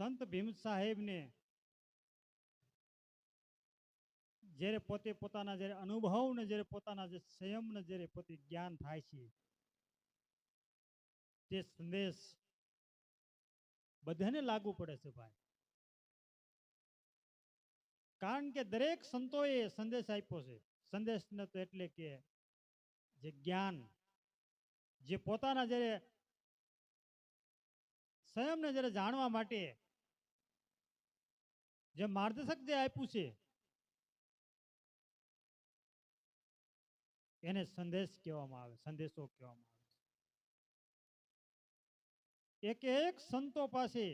સંત ભીમ સાહેબને જ્યારે પોતે પોતાના જ્યારે અનુભવને જ્યારે પોતાના જે સંયમને જ્યારે પોતે જ્ઞાન થાય છે, તે સંદેશ બધાને લાગુ પડે છે ભાઈ. કારણ કે દરેક સંતોએ સંદેશ આપ્યો છે. સંદેશ ન તો એટલે કે જે જ્ઞાન, જે પોતાના જ્યારે સ્વયંને જ્યારે જાણવા માટે જે માર્ગદર્શક જે આપ્યું છે, એને સંદેશ કહેવામાં આવે, સંદેશો કહેવામાં આવે એક એક સંતો પાસે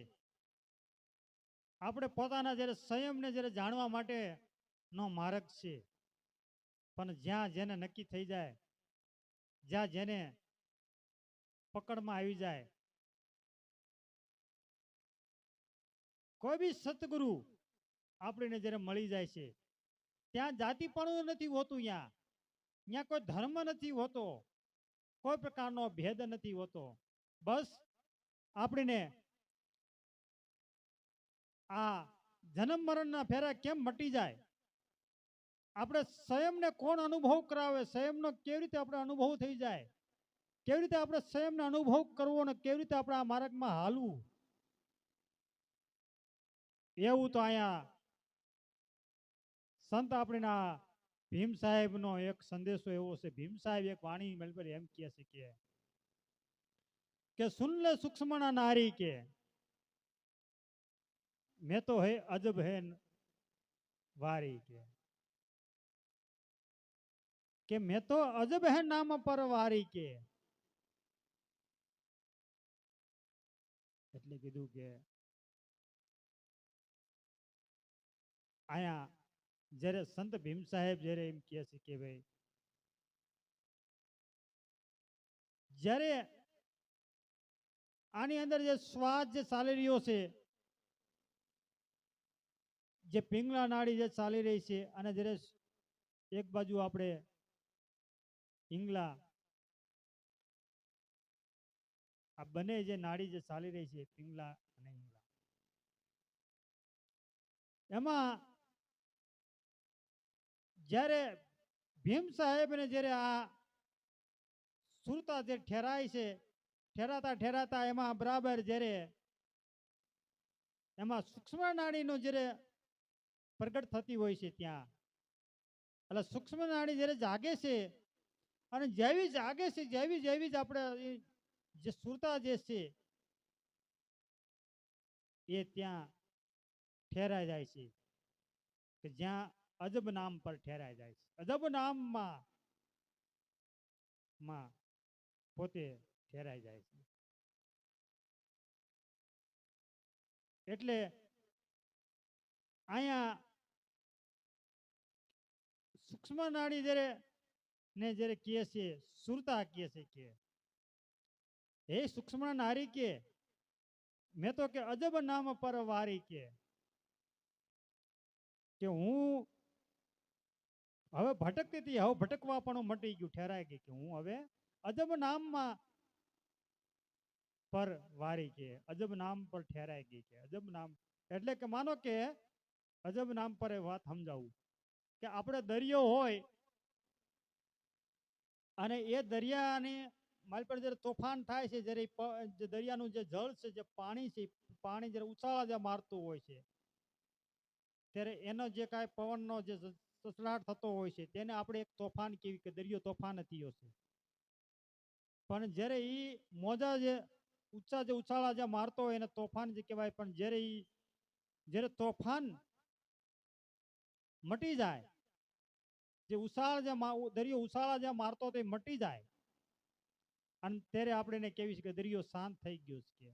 આપણે પોતાના જ્યારે સંયમને જ્યારે જાણવા માટે નો માર્ગ છે, પણ જ્યાં જેને નક્કી થઈ જાય, જ્યાં જેને પકડમાં આવી જાય, કોઈ બી સતગુરુ આપણને જ્યારે મળી જાય છે. ત્યાં જાતિપણું નથી હોતું ત્યાં ત્યાં કોઈ ધર્મ નથી હોતો. કોઈ પ્રકારનો ભેદ નથી હોતો. બસ આપણને આ જન્મ મરણના ફેરા કેમ મટી જાય? આપણે સ્વયંને કોણ અનુભવ કરાવે? સ્વયંનો કેવી રીતે આપણે અનુભવ થઈ જાય? કેવી રીતે આપણે સ્વયંને અનુભવ કરવો અને કેવી રીતે આપણે આ માર્ગમાં હાલવું? એવું તો અહીંયા સંત આપણીના ભીમ સાહેબનો એક સંદેશો એવો છે ભીમ સાહેબ એક વાણી મેળવી એમ કહે છે કે કે સુન લે સૂક્ષ્મના નારી કે મેં તો હે અજબ હે ન- વારી કે કે મેં તો અજબ હે નામ પર વારી કે એટલે કીધું કે અહીંયા જ્યારે સંત ભીમ સાહેબ જ્યારે એમ કહે છે કે ભાઈ, જ્યારે આની અંદર જે શ્વાસ જે ચાલી રહ્યો છે, જે પિંગલા નાળી જે ચાલી રહી છે અને જ્યારે એક બાજુ આપણે પિંગલા, આ બંને જે નાડી જે ચાલી રહી છે, પિંગલા અને ઇંગલા એમાં જ્યારે ભીમ સાહેબને જ્યારે આ સુરતા જે ઠેરાય છે, ઠેરાતા ઠેરાતા એમાં બરાબર જ્યારે એમાં સૂક્ષ્મ નાડીનો જ્યારે પ્રગટ થતી હોય છે ત્યાં. એટલે સૂક્ષ્મ નાડી જ્યારે જાગે છે અને જેવી જાગે છે, જેવી જેવી જ આપણે જે સુરતા જે છે એ ત્યાં ઠેરાઈ જાય છે. કે જ્યાં અજબ નામ પર ઠેરાઈ જાય છે. અજબ નામમાં માં પોતે ઠેરાઈ જાય છે. એટલે અહીંયા સૂક્ષ્મ નાડી જ્યારે ને જ્યારે કહે છે, સુરતા કહે છે કે, હે સૂક્ષ્મ નારી કે, મેં તો કે અજબ નામ પર વારી કે કે હું હવે ભટકતી હતી હવે ભટકવા પણ મટી ગયું. ઠેરાઈ ગઈ કે હું હવે અજબ નામમાં પર વારી કે અજબ નામ પર ઠેરાઈ ગઈ કે અજબ નામ એટલે કે માનો કે અજબ નામ પર વાત સમજાવું. કે આપણે દરિયો હોય અને એ દરિયાની મારી પર જ્યારે તોફાન થાય છે, જ્યારે દરિયાનું જે જળ છે, જે પાણી છે પાણી જ્યારે ઉછાળા જે મારતું હોય છે, ત્યારે એનો જે કાંઈ પવનનો જે સસડાટ થતો હોય છે, તેને આપણે એક તોફાન કેવી કે દરિયો તોફાન થયો છે. પણ જ્યારે એ મોજા જે ઊંચા જે ઉછાળા જે મારતો હોય એને તોફાન જે કહેવાય, પણ જ્યારે એ જ્યારે તોફાન મટી જાય, જે ઉછાળ જે દરિયો ઉછાળા જે મારતો તે મટી જાય. અને ત્યારે આપણે કેવી છે કે દરિયો શાંત થઈ ગયો છે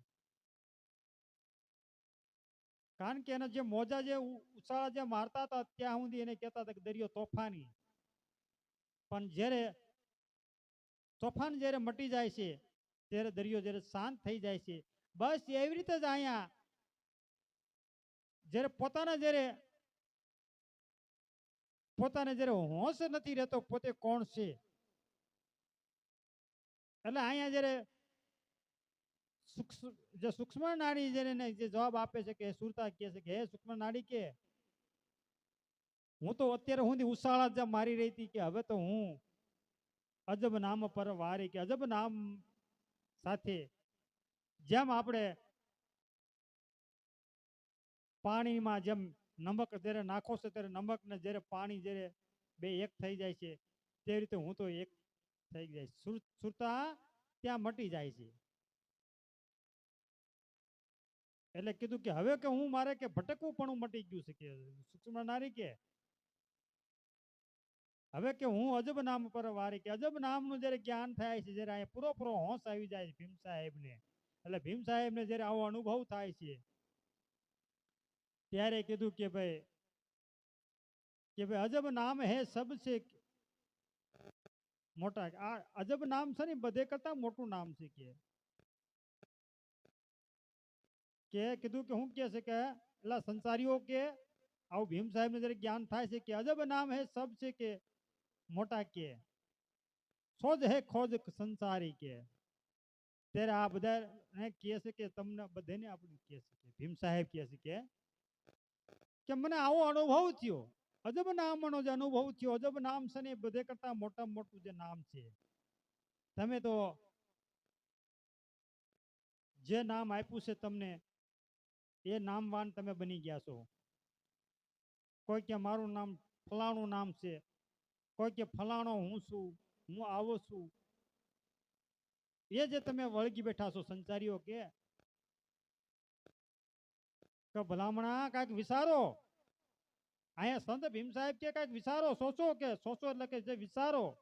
કારણ કે એના જે મોજા જે ઉછાળા જે મારતા હતા ત્યાં સુધી એને કહેતા હતા કે દરિયો તોફાની. પણ જ્યારે તોફાન જ્યારે મટી જાય છે, ત્યારે દરિયો જ્યારે શાંત થઈ જાય છે. બસ એવી રીતે જ અહીંયા જ્યારે પોતાના જ્યારે પોતાને જ્યારે હોશ નથી રહેતો પોતે કોણ છે? એટલે અહીંયા જ્યારે જે સૂક્ષ્મ નાડી જેને જે જવાબ આપે છે કે સુરતા કહે છે કે, હે સૂક્ષ્મ નાડી કે? હું તો અત્યારે હું ઉશાળા જ મારી રહી હતી કે હવે તો હું અજબ નામ પર વારી કે અજબ નામ સાથે જેમ આપણે પાણીમાં જેમ નમક જ્યારે નાખો છો ત્યારે નમક ને જ્યારે પાણી જ્યારે બે એક થઈ જાય છે, તે રીતે હું તો એક થઈ જાય સુર- સુરતા ત્યાં મટી જાય છે. એટલે કીધું કે હવે કે હું મારે કે ભટકવું પણ મટી ગયું છે કે સૂક્ષ્મ નારી કે? હવે કે હું અજબ નામ પર વારી કે અજબ નામનું જ્યારે જ્ઞાન થાય છે, જ્યારે અહીંયા પૂરો પૂરો હોશ આવી જાય છે ભીમ સાહેબને. એટલે ભીમ સાહેબને જ્યારે આવો અનુભવ થાય છે, ત્યારે કીધું કે ભાઈ કે ભાઈ અજબ નામ હે સબસે મોટા, આ અજબ નામ છે ને બધે કરતા મોટું નામ છે કે. કે કીધું કે હું કે છે કે એલા સંસારીઓ કે આવું ભીમ સાહેબને જ્યારે જ્ઞાન થાય છે કે અજબ નામ હે સબ છે કે મોટા કે સોજ હે ખોજ સંસારી કે ત્યારે આ બધા કહે છે કે તમને બધાને આપણે કહે છે કે ભીમ સાહેબ કહે છે કે કે મને આવો અનુભવ થયો અજબ નામનો જે અનુભવ થયો અજબ નામ છે ને એ બધે કરતા મોટા મોટું જે નામ છે તમે તો જે નામ આપ્યું છે તમને એ નામવાન તમે બની ગયા છો. કોઈ કે મારું નામ ફલાણું નામ છે. કોઈ કે ફલાણો હું છું, હું આવો છું. એ જે તમે વળગી બેઠા છો સંચારીઓ કે. કે ભલામણા કાંઈક વિચારો. અહીંયા સંત ભીમ સાહેબ કે કાંઈક વિચારો, સોચો કે, સોચો એટલે કે જે વિચારો.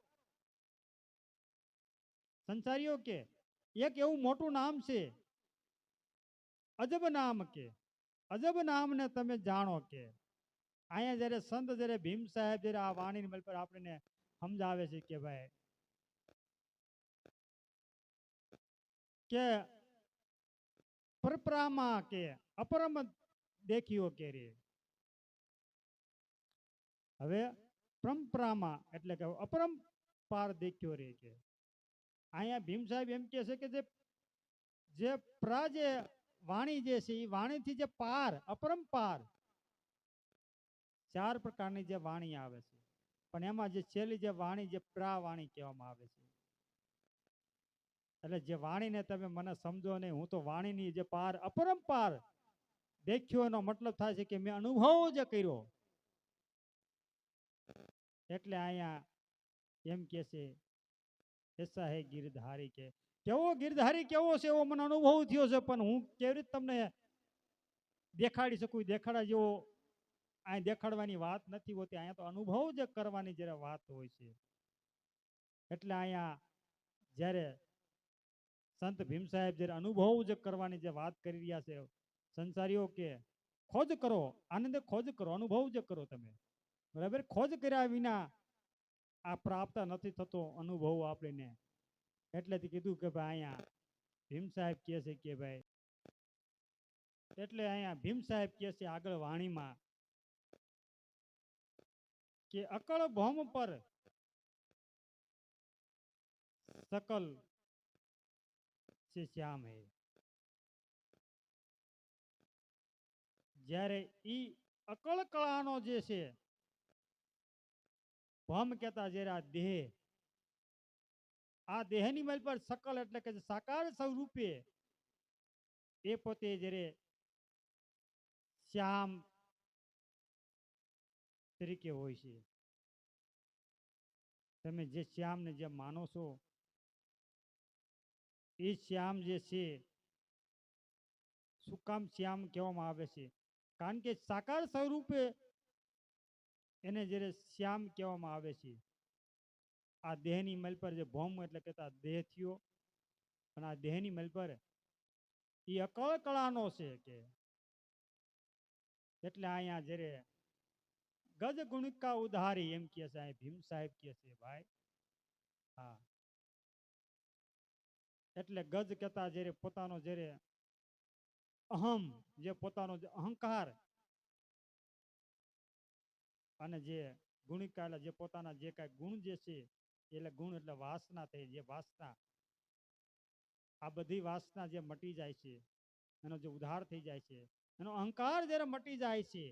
સંસારીઓ કે, એક એવું મોટું નામ છે. અજબ નામ કે, અજબ નામને તમે જાણો કે. અહીંયા જ્યારે સંત જ્યારે ભીમ સાહેબ જ્યારે આ વાણી મલ પર આપણને સમજાવે છે કે ભાઈ, કે પરપરામાં કે અપરમ દેખ્યો કે રે હવે પરંપરામાં એટલે કે અપરંપાર દેખ્યો રે કે. અહીંયા ભીમ સાહેબ એમ કે છે કે જે જે પ્રા વાણી જે છે એ વાણીથી જે પાર અપરંપાર ચાર પ્રકારની જે વાણી આવે છે. પણ એમાં જે છેલ્લી જે વાણી, જે પ્રાવાણી કહેવામાં આવે છે. એટલે જે વાણીને તમે મને સમજો નહીં, હું તો વાણીની જે પાર અપરંપાર દેખ્યો એનો મતલબ થાય છે કે મેં અનુભવ જે કર્યો. એટલે અહીંયા એમ કે છે એસા ગિરધારી કે કેવો ગિરધારી કેવો છે એવો મને અનુભવ થયો છે, પણ હું કેવી રીતે તમને દેખાડી શકું? દેખાડા જેવો અહીં દેખાડવાની વાત નથી હોતી. અહીંયા તો અનુભવ જે કરવાની જ્યારે વાત હોય છે. એટલે અહીંયા જ્યારે સંત ભીમ સાહેબ જ્યારે અનુભવ જે કરવાની જે વાત કરી રહ્યા છે, સંસારીઓ કે ખોજ કરો, આનંદ ખોજ કરો, અનુભવ જે કરો તમે. બરાબર? ખોજ કર્યા વિના આ પ્રાપ્ત નથી થતો અનુભવ આપણને. એટલેથી કીધું કે ભાઈ અહીંયા ભીમ સાહેબ કહે છે કે ભાઈ, એટલે અહીંયા ભીમ સાહેબ કહે છે આગળ વાણીમાં કે અકળ ભમ પર સકલ છે શ્યામ હે. જ્યારે ઈ અકળ કળાનો જે છે, ભમ કહેતા જ્યારે આ દેહ આ દેહની મેલ પર સકલ એટલે કે સાકાર સ્વરૂપે એ પોતે જ્યારે શ્યામ તરીકે હોય છે. તમે જે શ્યામને જે માનો છો, એ શ્યામ જે છે શું શ્યામ કહેવામાં આવે છે. કારણ કે સાકાર સ્વરૂપે એને જ્યારે શ્યામ કહેવામાં આવે છે. આ દેહની મલ પર જે ભૌમ એટલે કહેતા દેહ થયો અને આ દેહની મલ પર એ અકળ છે કે એટલે અહીંયા જ્યારે ગજ ગુણિકા ઉધારી એમ કહે છે ભીમ સાહેબ કહે છે, ભાઈ, હા. એટલે ગજ કહેતા જ્યારે પોતાનો જ્યારે અહમ, જે પોતાનો જે અહંકાર અને જે ગુણિકા, એટલે જે પોતાના જે કાંઈ ગુણ જે છે એટલે ગુણ એટલે વાસના થઈ જે વાસના. આ બધી વાસના જે મટી જાય છે, એનો જે ઉધાર થઈ જાય છે, એનો અહંકાર જ્યારે મટી જાય છે